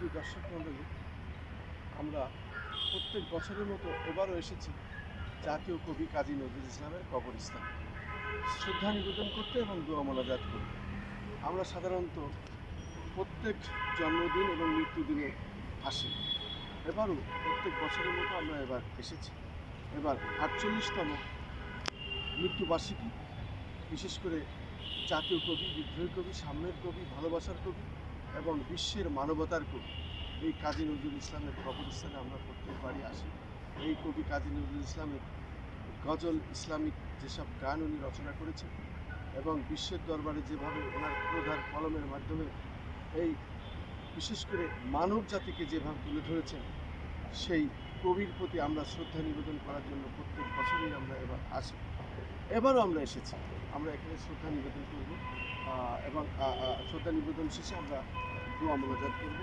সুধী দর্শক মণ্ডলী, আমরা প্রত্যেক বছরের মতো এবারও এসেছি জাতীয় কবি কাজী নজরুল ইসলামের কবরস্থান। শ্রদ্ধা নিবেদন করতে এবং দোয়া মোনাজাত করতে। আমরা সাধারণত প্রত্যেক জন্মদিন এবং মৃত্যুদিনে আসি। এবারও প্রত্যেক বছরের মতো আমরা এবার এসেছি। এবার আটচল্লিশতম মৃত্যুবার্ষিকী, বিশেষ করে জাতীয় কবি, বিদ্রোহী কবি, সাম্যের কবি, ভালোবাসার কবি এবং বিশ্বের মানবতার কবি। এই কাজী নজরুল ইসলামের কবরস্থানে আমরা প্রত্যেক বাড়ি আসি। এই কবি কাজী নজরুল ইসলামের গজল ইসলামিক যেসব গান উনি রচনা করেছেন এবং বিশ্বের দরবারে যেভাবে ওনার প্রধান কলমের মাধ্যমে এই বিশেষ করে মানব জাতিকে যেভাবে তুলে ধরেছেন, সেই কবির প্রতি আমরা শ্রদ্ধা নিবেদন করার জন্য প্রত্যেক বছরই আমরা এবার আসি। এবারও আমরা এসেছি। আমরা এখানে শ্রদ্ধা নিবেদন করব। এবং শ্রদ্ধা নিবেদন শেষে আমরা দোয়া মোনাজাত করব।